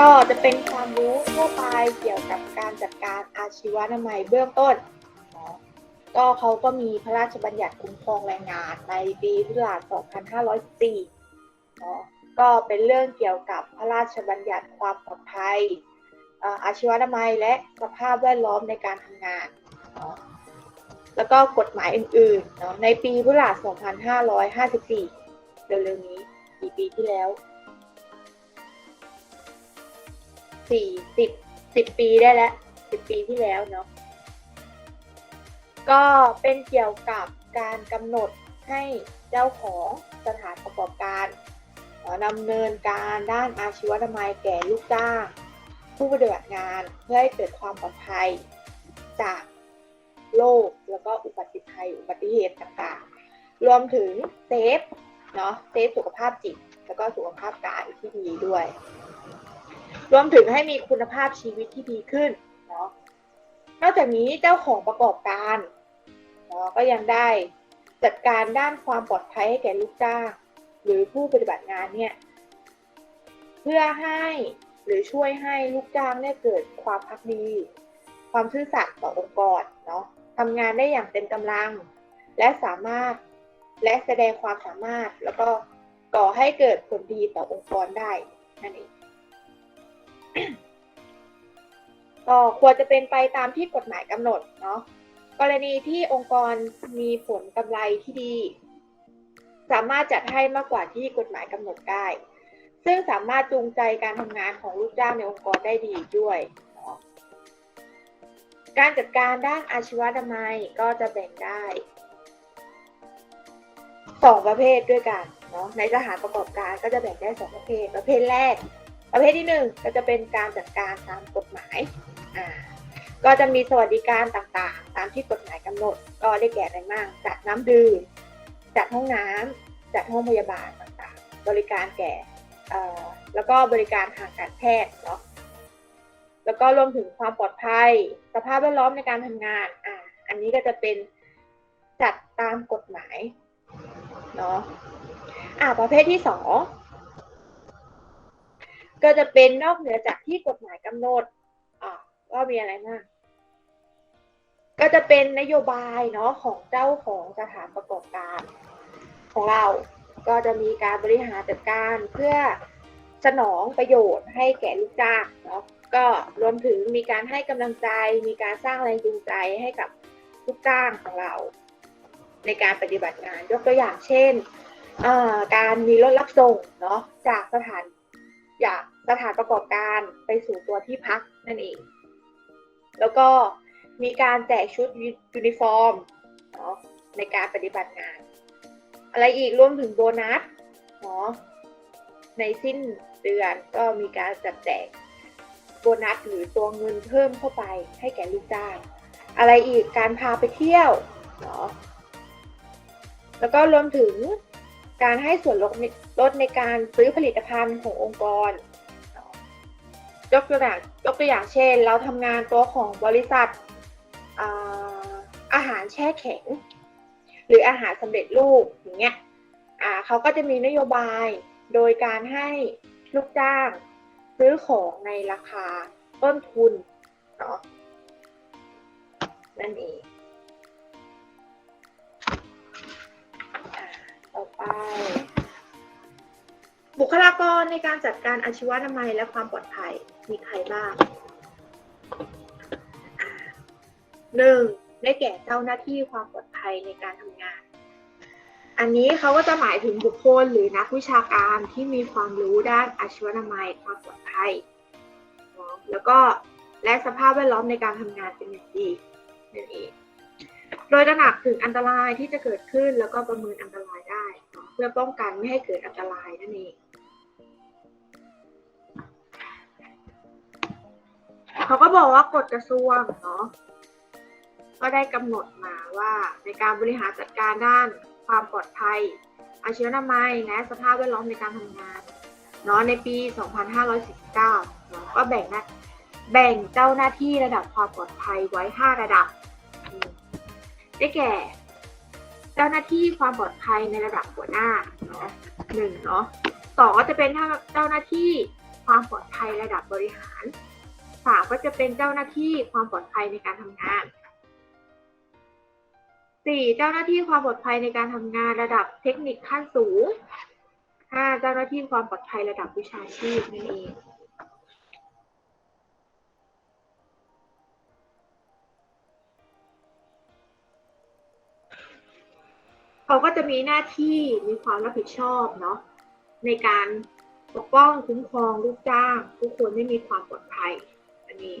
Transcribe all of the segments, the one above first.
ก็จะเป็นความรู้ทั่วไปเกี่ยวกับการจัดการอาชีวนามัยเบื้องต้น ก็เขาก็มีพระราชบัญญัติคุ้มครองแรงงานในปีพุทธศักราช2504ก็เป็นเรื่องเกี่ยวกับพระราชบัญญัติความปลอดภัยอาชีวนามัยและสภาพแวดล้อมในการทำงาน แล้วก็กฎหมายอื่นๆในปีพุทธศักราช2554 เร็วๆนี้กี่ปีที่แล้ว สี่สิบสิบปีได้แล้วสิบปีที่แล้วเนาะก็เป็นเกี่ยวกับการกำหนดให้เจ้าของสถานประกอบการเอ่อดำเนินการด้านอาชีวนามัยแก่ลูกจ้าง ผู้ปฏิบัติงานเพื่อให้เกิดความปลอดภัยจากโรคแล้วก็อุบัติภัยอุบัติเหตุต่างๆ รวมถึงเซฟเนาะเซฟสุขภาพจิต แล้วก็สุขภาพกายที่ดีด้วย รวมถึงให้มีคุณภาพชีวิตที่ดีขึ้นเนาะนอกจากนี้เจ้าของประกอบการเนาะก็ยังได้จัดการด้านความปลอดภัยให้แก่ลูกจ้าง หรือผู้ปฏิบัติงานเนี่ยเพื่อให้หรือช่วยให้ลูกจ้างเนี่ยเกิดความพักดี ความซื่อสัตย์ต่อองค์กรเนาะทำงานได้อย่างเต็มกำลัง และสามารถและแสดงความสามารถแล้วก็ก่อให้เกิดผลดีต่อองค์กรได้นั่นเอง ก็ควรจะเป็นไปตามที่กฎหมายกำหนดเนาะกรณีที่องค์กรมีผลกำไรที่ดี สามารถจัดให้มากกว่าที่กฎหมายกำหนดได้ ซึ่งสามารถจูงใจการทำงานของลูกจ้างในองค์กรได้ดีด้วยเนาะการจัดการด้านอาชีวนามัยก็จะแบ่งได้สองประเภทด้วยกันเนาะในสถานประกอบการก็จะแบ่งได้สองประเภท ประเภทแรก ประเภทที่หนึ่งก็จะเป็นการจัดการตามกฎหมายอ่าก็จะมีสวัสดิการต่างๆ ตามที่กฎหมายกำหนด ก็ได้แก่อะไรบ้างจัดน้ำดื่มจัดห้องน้ำจัดห้องพยาบาลต่างๆ บริการแก่แล้วก็บริการทางการแพทย์เนาะแล้วก็รวมถึงความปลอดภัย สภาพแวดล้อมในการทำงานอ่าอันนี้ก็จะเป็นจัดตามกฎหมายเนาะอ่าประเภทที่สอง ก็จะเป็นนอกเหนือจากที่กฎหมายกำหนดอ่าว่ามีอะไรบ้างก็จะเป็นนโยบายเนาะของเจ้าของสถานประกอบการ ของเราก็จะมีการบริหารจัดการเพื่อสนองประโยชน์ให้แก่ลูกจ้างเนาะก็รวมถึงมีการให้กำลังใจ มีการสร้างแรงจูงใจให้กับลูกจ้างของเรา ในการปฏิบัติงานยกตัวอย่างเช่นอ่าการมีรถรับส่งเนาะจากสถาน จากสถานประกอบการไปสู่ตัวที่พักนั่นเอง แล้วก็มีการแจกชุดยูนิฟอร์มเนาะในการปฏิบัติงาน อะไรอีกรวมถึงโบนัสเนาะในสิ้นเดือนก็มีการจัดแจกโบนัสหรือตัวเงินเพิ่มเข้าไปให้แก่ลูกจ้างอะไรอีกการพาไปเที่ยวเนาะแล้วก็รวมถึง การให้ส่วนลดในลดในการซื้อผลิตภัณฑ์ขององค์กร ยกตัวอย่างยกตัวอย่างเช่น เราทำงานตัวของบริษัทอาอาหารแช่แข็ง หรืออาหารสำเร็จรูปอย่างเงี้ยเขาก็จะมีนโยบายโดยการให้ลูกจ้างซื้อของในราคาต้นทุนเนาะนั่นเอง ไป บุคลากรในการจัดการอาชีวนามัยและความปลอดภัยมีใครบ้างหนึ่งได้แก่เจ้าหน้าที่ความปลอดภัยในการทำงาน อันนี้เขาก็จะหมายถึงบุคคลหรือนักวิชาการที่มีความรู้ด้านอาชีวนามัยความปลอดภัย แล้วก็และสภาพแวดล้อมในการทำงานเป็นอย่างดีนั่นเอง โดยตระหนักถึงอันตรายที่จะเกิดขึ้นแล้วก็ประเมินอันตราย พื่อป้องกันไม่ให้เกิดอันตรายนั่นเองเขาก็บอกว่ากฎกระทรวงเนาะก็ได้กำหนดมาว่าในการบริหารจัดการด้านความปลอดภัย อาชีวนามัยและสภาพแวดล้อมในการทำงานเนาะในปี 2549เนาะก็แบ่งนะแบ่งเจ้าหน้าที่ระดับความปลอดภัยไว้ 5 ระดับ ได้แก่ จ้าหน้าที่ความปลอดภัยในระดับหัวหน้าเนาะหนึ่งเนาะสองก็จะเป็นเจ้าหน้าที่ความปลอดภัยระดับบริหารสามก็จะเป็นเจ้าหน้าที่ความปลอดภัยในการทำงานสี่เจ้าหน้าที่ความปลอดภัยในการทำงานระดับเทคนิคขั้นสูงห้าเจ้าหน้าที่ความปลอดภัยระดับวิชาชีพนั่นเอง เขาก็จะมีหน้าที่มีความรับผิดชอบเนาะในการปกป้องคุ้มครองลูกจ้างทุกคนให้มีความปลอดภัยอันนี้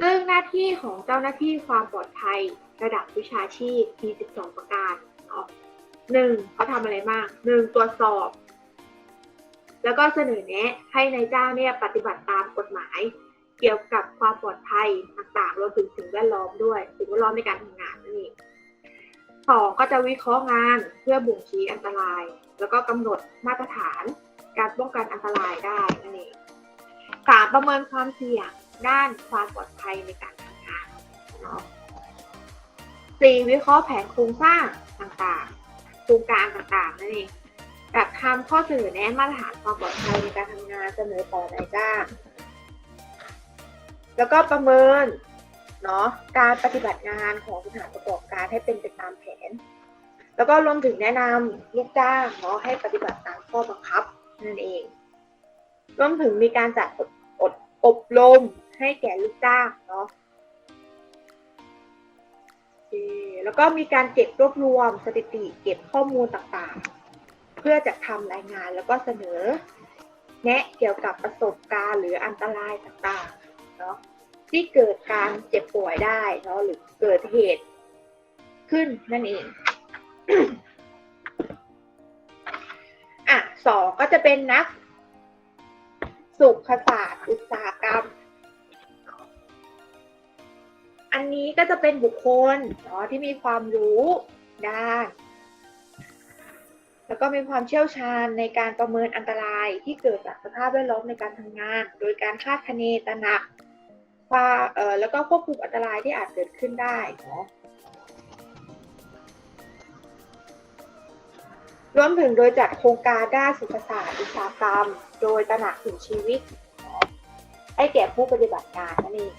ซึ่งหน้าที่ของเจ้าหน้าที่ความปลอดภัยระดับวิชาชีพมี 12 ประการเนาะหนึ่งเขาทำอะไรบ้างหนึ่งตรวจสอบ แล้วก็เสนอแนะให้ในายจ้างเนี่ยปฏิบัติตามกฎหมาย เกี่ยวกับความปลอดภัยต่างๆรวมถึงสิ่งแวดล้อมด้วยสิ่งแวดล้อมในการทำงานนั่นเอง สองก็จะวิเคราะห์งานเพื่อบ่งชี้อันตราย แล้วก็กำหนดมาตรฐานการป้องกันอันตรายได้นั่นเองสามประเมินความเสี่ยงด้านความปลอดภัยในการทำงานเนาะสี่วิเคราะห์แผนโครงสร้างต่างๆ โครงการต่างๆนั่นเองจัดทำข้อเสนอแนะมาตรฐานความปลอดภัยในการทำงานเสนอต่อนายจ้างแล้วก็ประเมิน เนาะการปฏิบัติงานของสถานประกอบการให้เป็นไปตามแผน แล้วก็รวมถึงแนะนำลูกจ้างเนาะให้ปฏิบัติตามข้อบังคับนั่นเอง รวมถึงมีการจัดอบอบรมให้แก่ลูกจ้างเนาะแล้วก็มีการเก็บรวบรวมสถิติเก็บข้อมูลต่างๆ เพื่อจะทำรายงานแล้วก็เสนอ แนะเกี่ยวกับประสบการณ์หรืออันตรายต่างๆเนาะ ที่เกิดการเจ็บป่วยได้เนาะหรือเกิดเหตุขึ้นนั่นเองอะสองก็จะเป็นนัก สุขศาสตร์อุตสาหกรรม อันนี้ก็จะเป็นบุคคลเนาะที่มีความรู้ด้านแล้วก็มีความเชี่ยวชาญในการประเมินอันตรายที่เกิดจากสภาพแวดล้อมในการทำงาน โดยการคาดคะเนตระหนัก ว่าเอ่อแล้วก็ควบคุมอันตรายที่อาจเกิดขึ้นได้เนาะรวมถึงโดยจัดโครงการด้านสุขศาสตร์อุตสาหกรรม โดยตระหนักถึงชีวิตให้แก่ผู้ปฏิบัติการนั่นเอง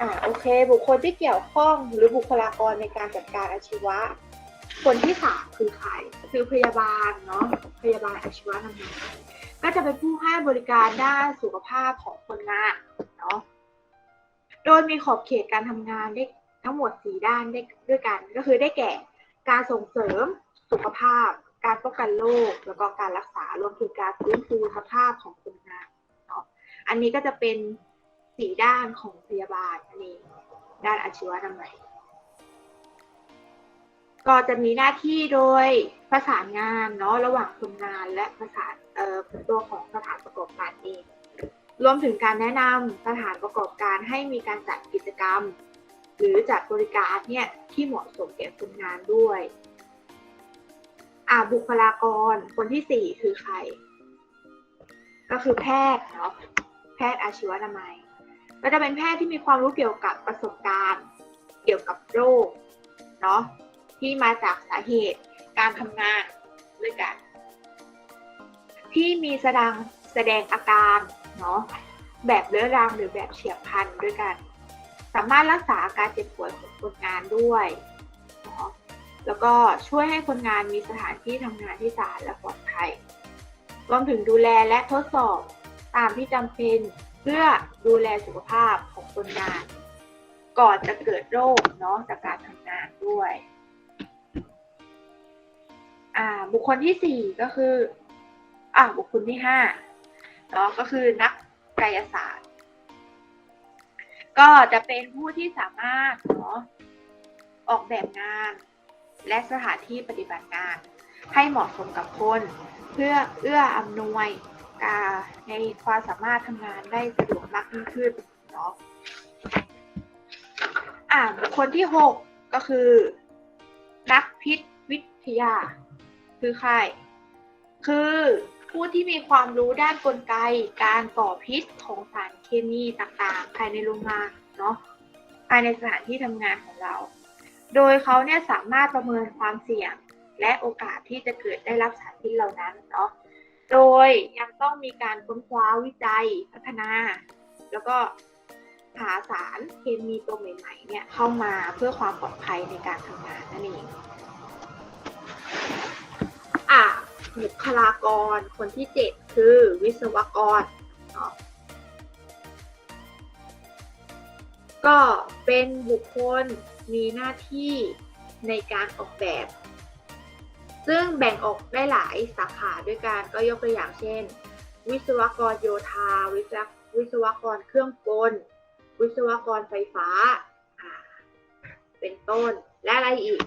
อ่าโอเค บุคคลที่เกี่ยวข้องหรือบุคลากรในการจัดการอาชีวะ คนที่สามคือใครคือพยาบาลเนาะพยาบาลอาชีวะนำงานก็จะเป็นผู้ให้บริการด้านสุขภาพของคนงานเนาะโดยมีขอบเขตการทำงานได้ทั้งหมดส4ด้านได้ด้วยกัน ก็คือได้แก่การส่งเสริมสุขภาพ การป้องกันโรคแล้วก็การรักษารวมถึงการฟื้นฟูสภาพของคนงานเนาะอันนี้ก็จะเป็นสีด้านของพยาบาลอันนี้ด้านอาชีวะนำไหน ก็จะมีหน้าที่โดยประสานงานเนาะระหว่างคนงานและประสานเอ่อตัวของสถานประกอบการเองรวมถึงการแนะนำสถานประกอบการให้มีการจัดกิจกรรม หรือจัดบริการเนี่ยที่เหมาะสมแก่คนงานด้วยอ่าบุคลากรคนที่สี่คือใคร ก็คือแพทย์เนาะแพทย์อาชีวนามัย ก็จะเป็นแพทย์ที่มีความรู้เกี่ยวกับประสบการณ์ เกี่ยวกับโรคเนาะ ที่มาจากสาเหตุการทำงานด้วยกัน ที่มีแสดงแสดงอาการเนาะแบบเรื้อรังหรือแบบเฉียบพลันด้วยกัน สามารถรักษาอาการเจ็บป่วยของคนงานด้วยเนาะแล้วก็ช่วยให้คนงานมีสถานที่ทำงานที่สะอาดและปลอดภัยรวมถึงดูแลและทดสอบตามที่จำเป็นเพื่อดูแลสุขภาพของคนงาน ก่อนจะเกิดโรคเนาะจากการทำงานด้วย อ่าบุคคลที่สี่ก็คืออ่าบุคคลที่ห้าเนาะก็คือนักกายศาสตร์ ก็จะเป็นผู้ที่สามารถเนาะออกแบบงาน และสถานที่ปฏิบัติงาน ให้เหมาะสมกับคน เพื่อเอื้ออำนวยการในความสามารถทำงานได้สะดวกมากยิ่งขึ้นเนาะอ่าบุคคลที่หกก็คือ นักพิษวิทยา คือใคร คือผู้ที่มีความรู้ด้านกลไกการก่อพิษของสารเคมีต่างๆ ภายในโรงงานเนาะภายในสถานที่ทำงานของเรา โดยเขาเนี่ยสามารถประเมินความเสี่ยงและโอกาสที่จะเกิดได้รับสารพิษเหล่านั้นเนาะ โดยยังต้องมีการค้นคว้าวิจัยพัฒนา แล้วก็หาสารเคมีตัวใหม่ๆเนี่ยเข้ามาเพื่อความปลอดภัยในการทำงานนั่นเอง อะบุคลากรคนที่เจ็ดคือวิศวกรเนาะก็เป็นบุคคลมีหน้าที่ในการออกแบบ ซึ่งแบ่งออกได้หลายสาขาด้วยกันก็ยกตัวอย่างเช่น วิศวกรโยธา วิศววิศวกรเครื่องกล วิศวกรไฟฟ้า เป็นต้นและอะไรอีก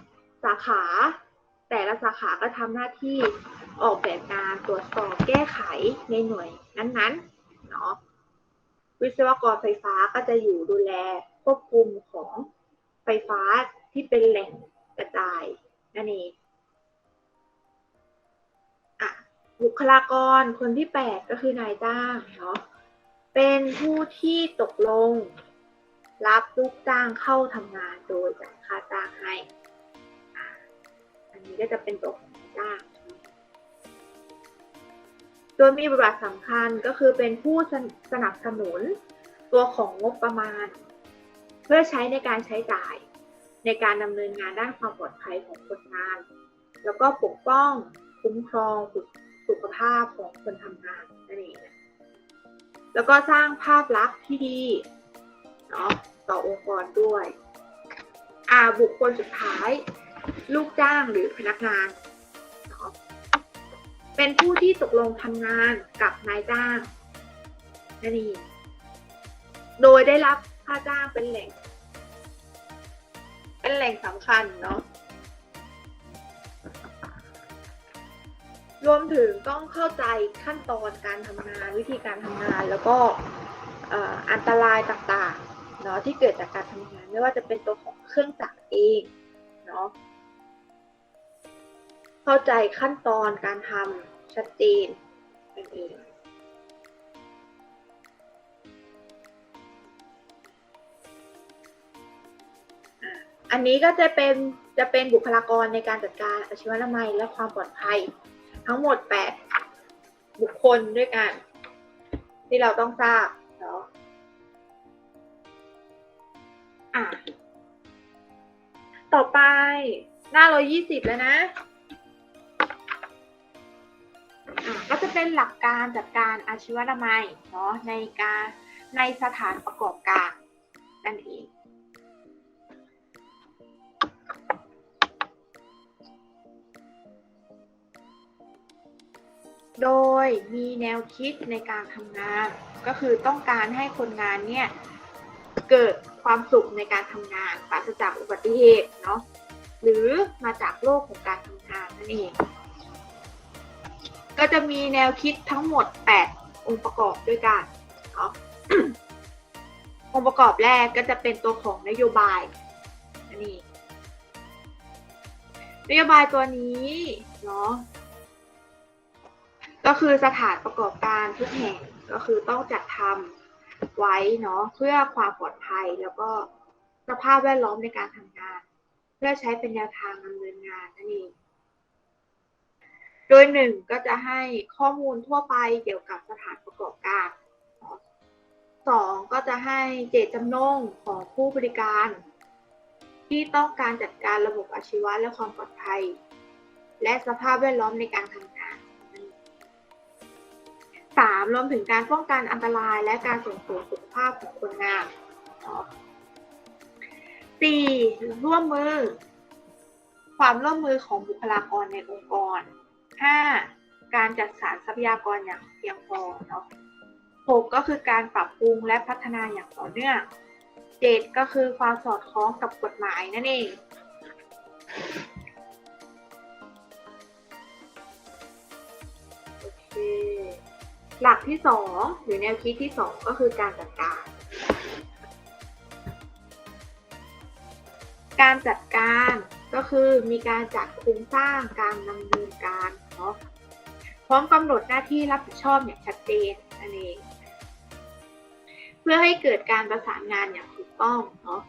สาขา แต่ละสาขาก็ทำหน้าที่ออกแบบงานตรวจสอบแก้ไขในหน่วยนั้นๆเนาะวิศวกรไฟฟ้าก็จะอยู่ดูแลควบคุมของไฟฟ้าที่เป็นแหล่งกระจายนั่นเองอะบุคลากรคนที่ 8 ก็คือนายจ้างเนาะเป็นผู้ที่ตกลง รับลูกจ้างเข้าทำงานโดยจ่ายค่าจ้างให้ นี้ก็จะเป็นตัวของนายจ้างโดยมีบทบาทสำคัญก็คือเป็นผู้สนับสนุนตัวของงบประมาณ เพื่อใช้ในการใช้จ่ายในการดำเนินงานด้านความปลอดภัยของคนงาน แล้วก็ปกป้องคุ้มครองสุขสุขภาพของคนทำงานนั่นเองแล้วก็สร้างภาพลักษณ์ที่ดีเนาะต่อองค์กรด้วย อ่าบุคคลสุดท้าย ลูกจ้างหรือพนักงานเป็นผู้ที่ตกลงทำงานกับนายจ้างนั่นเองโดยได้รับค่าจ้างเป็นแหล่ง เป็นแหล่งสำคัญเนาะรวมถึงต้องเข้าใจขั้นตอนการทำงานวิธีการทำงานแล้วก็อันตรายต่างๆเนาะที่เกิดจากการทำงาน ไม่ว่าจะเป็นตัวของเครื่องจักรเองเนาะ เข้าใจขั้นตอนการทำชัดเจนนั่นเองอันนี้ก็จะเป็นจะเป็นบุคลากรในการจัดการอาชีวนามัยและความปลอดภัย ทั้งหมด 8 บุคคลด้วยกัน ที่เราต้องทราบเนาะอะต่อไปหน้า120แล้วนะ ก็จะเป็นหลักการจัดการอาชีวนามัยเนาะในการในสถานประกอบการนั่นเองโดยมีแนวคิดในการทำงาน ก็คือต้องการให้คนงานเนี่ย เกิดความสุขในการทำงานปราศจากอุบัติเหตุเนาะหรือมาจากโลกของการทำงานนั่นเอง ก็จะมีแนวคิดทั้งหมด 8 องค์ประกอบด้วยกันเนาะองค์ประกอบแรกก็จะเป็นตัวของนโยบายอันนี้นโยบายตัวนี้เนาะก็คือสถานประกอบการทุกแห่งก็คือต้องจัดทำไว้เนาะเพื่อความปลอดภัยแล้วก็สภาพแวดล้อมในการทำงาน เพื่อใช้เป็นแนวทางดำเนินงานนั่นเอง โดยหนึ่งก็จะให้ข้อมูลทั่วไปเกี่ยวกับสถานประกอบการสองก็จะให้เจตจำนงของผู้บริการ ที่ต้องการจัดการระบบอาชีวะและความปลอดภัย และสภาพแวดล้อมในการทำงานสามรวมถึงการป้องกันอันตรายและการส่งเสริมสุขภาพของคนงานสี่ร่วมมือ ความร่วมมือของบุคลากรในองค์กร ห้าการจัดสรรทรัพยากรอย่างเพียงพอเนาะหกก็คือการปรับปรุงและพัฒนาอย่างต่อเนื่องเจ็ดก็คือความสอดคล้องกับกฎหมายนั่นเองโอเคหลักที่สองหรือแนวคิดที่สองก็คือการจัดการการจัดการก็คือมีการจัดโครงสร้างการดำเนินการ เนาะพร้อมกำหนดหน้าที่รับผิดชอบอย่างชัดเจนนั่นเองเพื่อให้เกิดการประสานงานอย่างถูกต้องเนาะ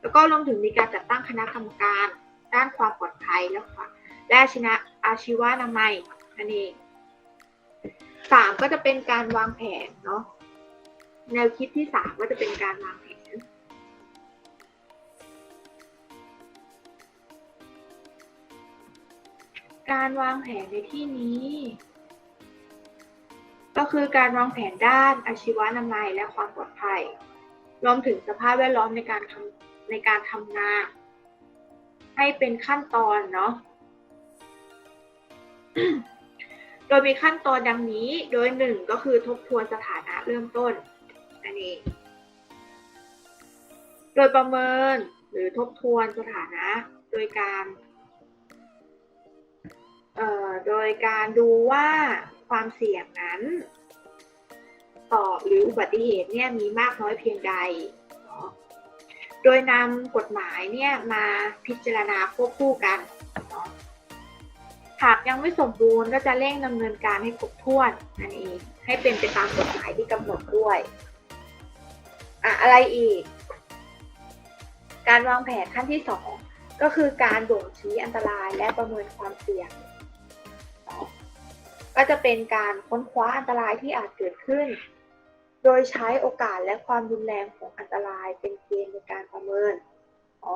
แล้วก็รวมถึงมีการจัดตั้งคณะกรรมการ ด้านความปลอดภัยและความและชนะอาชีวนามัยนั่นเองสามก็จะเป็นการวางแผนเนาะแนวคิดที่สามก็จะเป็นการวางแผ การวางแผนในที่นี้ ก็คือการวางแผนด้านอาชีวนามัยและความปลอดภัย รวมถึงสภาพแวดล้อมในการทำในการทำงานให้เป็นขั้นตอนเนาะโดยมีขั้นตอนดังนี้ โดยหนึ่งก็คือทบทวนสถานะเริ่มต้นอันนี้ โดยประเมินหรือทบทวนสถานะ โดยการ โดยการดูว่าความเสี่ยงนั้น ต่อหรืออุบัติเหตุเนี่ยมีมากน้อยเพียงใด โดยนำกฎหมายเนี่ยมาพิจารณาควบคู่กัน หากยังไม่สมบูรณ์ก็จะเร่งดำเนินการให้ครบถ้วนนั่นเองให้เป็นไปตามกฎหมายที่กำหนดด้วยอะอะไรอีก การวางแผนขั้นที่สองก็คือการบ่งชี้อันตรายและประเมินความเสี่ยง ก็จะเป็นการค้นคว้าอันตรายที่อาจเกิดขึ้น โดยใช้โอกาสและความรุนแรงของอันตรายเป็นเกณฑ์ในการประเมินอ๋อ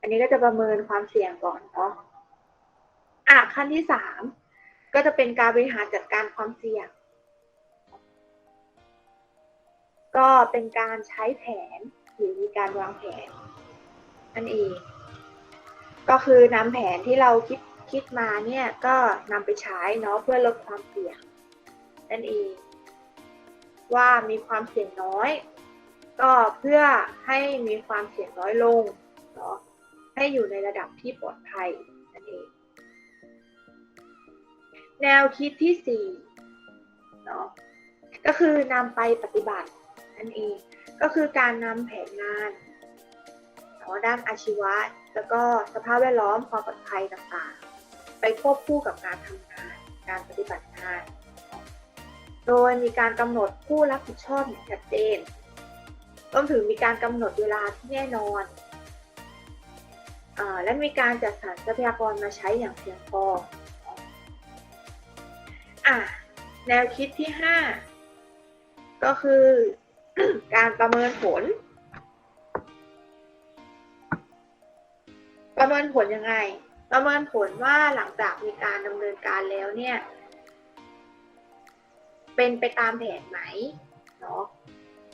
อันนี้ก็จะประเมินความเสี่ยงก่อนเนาะอะขั้นที่สามก็จะเป็นการบริหารจัดการความเสี่ยง ก็เป็นการใช้แผนหรือมีการวางแผนนั่นเอง ก็คือนำแผนที่เราคิดคิดมาเนี่ยก็นำไปใช้เนาะเพื่อลดความเสี่ยงนั่นเองว่ามีความเสี่ยงน้อย ก็เพื่อให้มีความเสี่ยงน้อยลงเนาะให้อยู่ในระดับที่ปลอดภัยนั่นเองแนวคิดที่สี่เนาะก็คือนำไปปฏิบัตินั่นเองก็คือการนำแผนงานเนาะด้านอาชีวะ แล้วก็สภาพแวดล้อมความปลอดภัยต่างๆ ไปควบคู่กับการทำงาน การปฏิบัติงาน โดยมีการกำหนดผู้รับผิดชอบอย่างชัดเจนรวมถึงมีการกำหนดเวลาที่แน่นอนอและมีการจัดสรรทรัพยากรมาใช้อย่างเพียงพออแนวคิดที่ 5 ก็คือการประเมินผล นผลยังไง ประเมินผลว่าหลังจากมีการดำเนินการแล้วเนี่ย เป็นไปตามแผนไหมเนาะ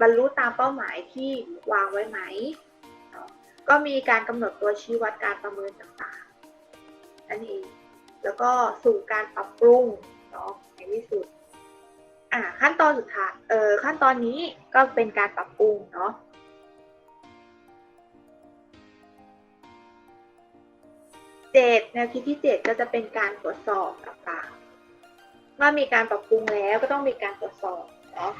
บรรลุตามเป้าหมายที่วางไว้ไหมเนาะก็มีการกำหนดตัวชี้วัดการประเมินต่างๆนั่นเองแล้วก็สู่การปรับปรุงเนาะในที่สุดอ่าขั้นตอนสุดท้ายเออขั้นตอนนี้ก็เป็นการปรับปรุงเนาะ เจ็ดแนวคิดที่เจ็ดก็จะเป็นการตรวจสอบต่างๆเมื่อมีการปรับปรุงแล้วก็ต้องมีการตรวจสอบเนาะ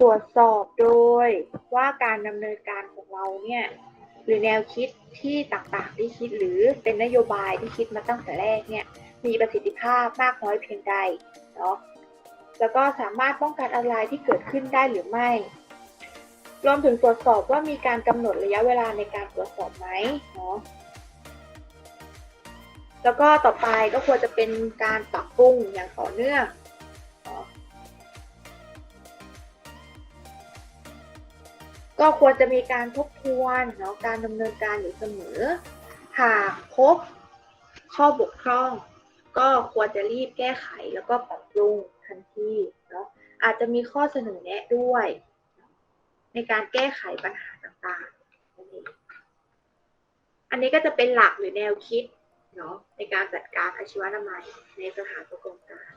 ตรวจสอบโดยว่าการดำเนินการของเราเนี่ยหรือแนวคิดที่ต่างๆที่คิดหรือเป็นนโยบายที่คิดมาตั้งแต่แรกเนี่ยมีประสิทธิภาพมากน้อยเพียงใดเนาะแล้วก็สามารถป้องกันอะไรที่เกิดขึ้นได้หรือไม่ รวมถึงตรวจสอบว่ามีการกำหนดระยะเวลาในการตรวจสอบไหมเนาะแล้วก็ต่อไปก็ควรจะเป็นการปรับปรุงอย่างต่อเนื่องก็ควรจะมีการทบทวนเนาะการดำเนินการอยู่เสมอ หากพบข้อบกพร่อง ก็ควรจะรีบแก้ไขแล้วก็ปรับปรุงทันทีเนาะอาจจะมีข้อเสนอแนะด้วย ในการแก้ไขปัญหาต่างๆ อันนี้ก็จะเป็นหลักหรือแนวคิดเนาะในการจัดการอาชีวนามัยในสถานประกอบการ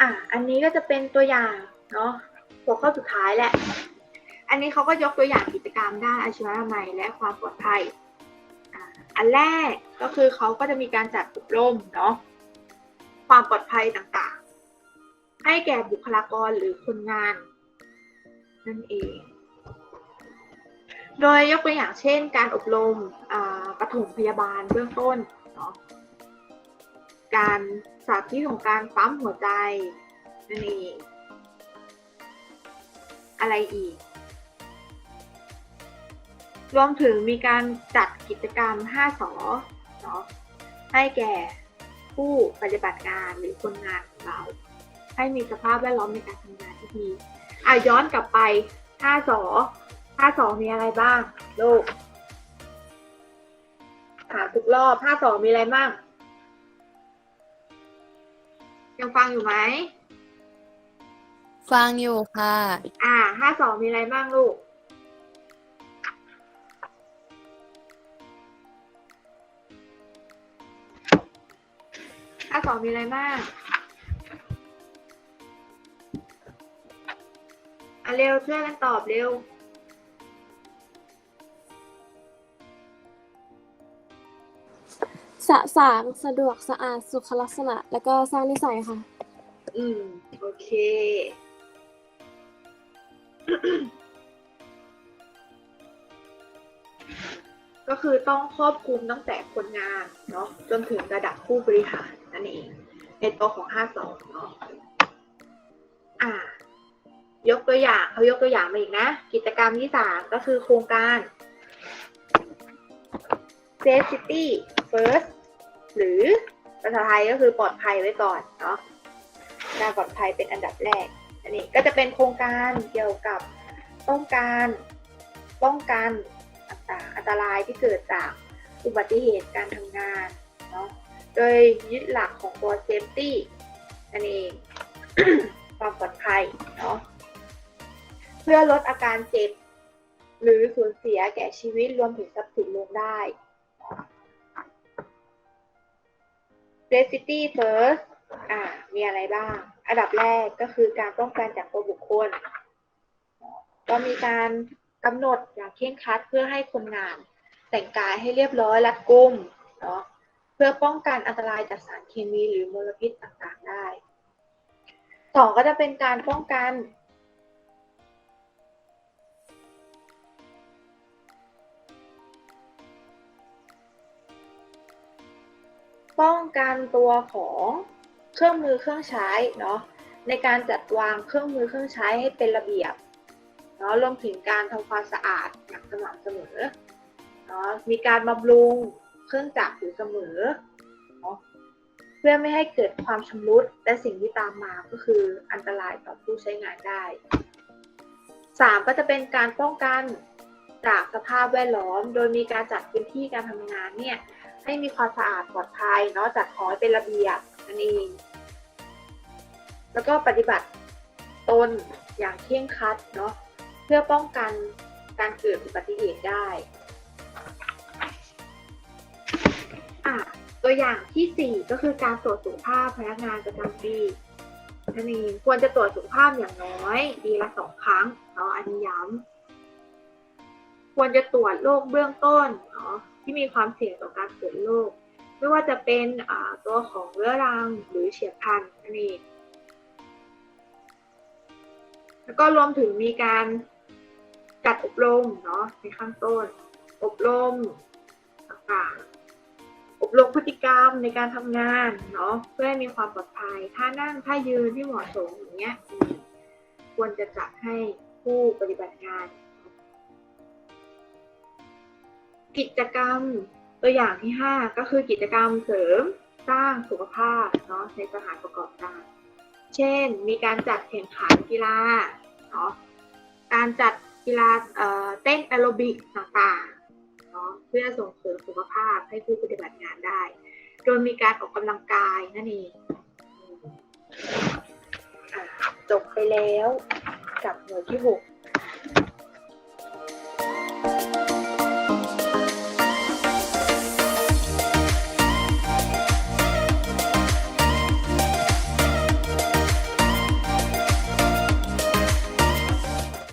อะอันนี้ก็จะเป็นตัวอย่างเนาะหัวข้อสุดท้ายแหละ อันนี้เขาก็ยกตัวอย่างกิจกรรมด้านอาชีวนามัยและความปลอดภัย อันแรกก็คือเขาก็จะมีการจัดอบรมเนาะ ความปลอดภัยต่างๆ ให้แก่บุคลากรหรือคนงาน นั่นเอง โดยยกตัวอย่างเช่น การอบรมอาปฐมพยาบาลเบื้องต้นเนาะการสาธิตของการปั๊มหัวใจนั่นเองอะไรอีก รวมถึงมีการจัดกิจกรรม 5สอเนาะให้แก่ ผู้ปฏิบัติงานหรือคนงานของเรา ให้มีสภาพแวดล้อมในการทำงานที่ดีอะย้อนกลับไป5สอ5สอมีอะไรบ้างลูกถามทุกรอบ5สอมีอะไรบ้างยังฟังอยู่ไหมฟังอยู่ค่ะ อ่า5สอมีอะไรบ้างลูก ห้าสองมีอะไรบ้างอะเร็วช่วยกันตอบเร็วสะสางสะดวกสะอาดสุขลักษณะ แล้วก็สร้างนิสัยค่ะ อืม โอเค ก็คือต้องครอบคลุมตั้งแต่คนงานเนาะจนถึงระดับผู้บริหารนั่น เองในตัวของ52เนาะอ่ายกตัวอย่างเขายกตัวอย่างมาอีกนะ กิจกรรมที่3ก็คือโครงการ Safe City First หรือภาษาไทยก็คือปลอดภัยไว้ก่อนเนาะการปลอดภัยเป็นอันดับแรก อันนี้ก็จะเป็นโครงการเกี่ยวกับต้องการป้องกันต่างอันตรายที่เกิดจากอุบัติเหตุการทำงานเนาะ โดยยึดหลักของตัว safety นั่นเองความปลอดภัยเนาะเพื่อลดอาการเจ็บ หรือสูญเสียแก่ชีวิตรวมถึงทรัพย์สินลงได้ safety first อ่า มีอะไรบ้าง อันดับแรกก็คือการป้องกันจากตัวบุคคล ก็มีการกำหนดอย่างเคร่งครัดเพื่อให้คนงานแต่งกายให้เรียบร้อยรัดกุมเนาะ เพื่อป้องกันอันตรายจากสารเคมีหรือมลพิษต่างๆได้สองก็จะเป็นการป้องกัน ป้องกันตัวของเครื่องมือเครื่องใช้เนาะในการจัดวางเครื่องมือเครื่องใช้ให้เป็นระเบียบเนาะรวมถึงการทำความสะอาดอย่างสม่ำเสมอเนาะมีการบำรุง เครื่องจักรอยู่เสมอ เพื่อไม่ให้เกิดความชำรุดและสิ่งที่ตามมาก็คืออันตรายต่อผู้ใช้งานได้สามก็จะเป็นการป้องกันจากสภาพแวดล้อม โดยมีการจัดพื้นที่การทำงานเนี่ยให้มีความสะอาดปลอดภัยเนาะจัดขอเป็นระเบียบนั่นเอง แล้วก็ปฏิบัติตนอย่างเคร่งครัดเนาะเพื่อป้องกันการเกิดอุบัติเหตุได้ ตัวอย่างที่ 4 ก็คือการตรวจสุขภาพพนักงานประจำปีนั่นเองควรจะตรวจสุขภาพอย่างน้อยปีละสองครั้งเนาะอันนี้ย้ำควรจะตรวจโรคเบื้องต้นเนาะที่มีความเสี่ยงต่อการเกิดโรคไม่ว่าจะเป็นตัวของเรื้อรังหรือเฉียบพลันนั่นเองแล้วก็รวมถึงมีการจัดอบรมเนาะในข้างต้น อบรมต่างๆ อบรมพฤติกรรมในการทำงานเนาะเพื่อให้มีความปลอดภัยท่านั่งท่ายืนที่เหมาะสมอย่างเงี้ยควรจะจัดให้ผู้ปฏิบัติงาน กิจกรรมตัวอย่างที่ 5 ก็คือกิจกรรมเสริมสร้างสุขภาพเนาะในสถานประกอบการ เช่น มีการจัดแข่งขันกีฬาเนาะการจัดกีฬาเอ่อเต้นแอโรบิกต่างๆ เนาะเพื่อส่งเสริมสุขภาพให้ผู้ปฏิบัติงานได้ โดยมีการออกกำลังกายนั่นเองจบไปแล้วกับหน่วยที่ 6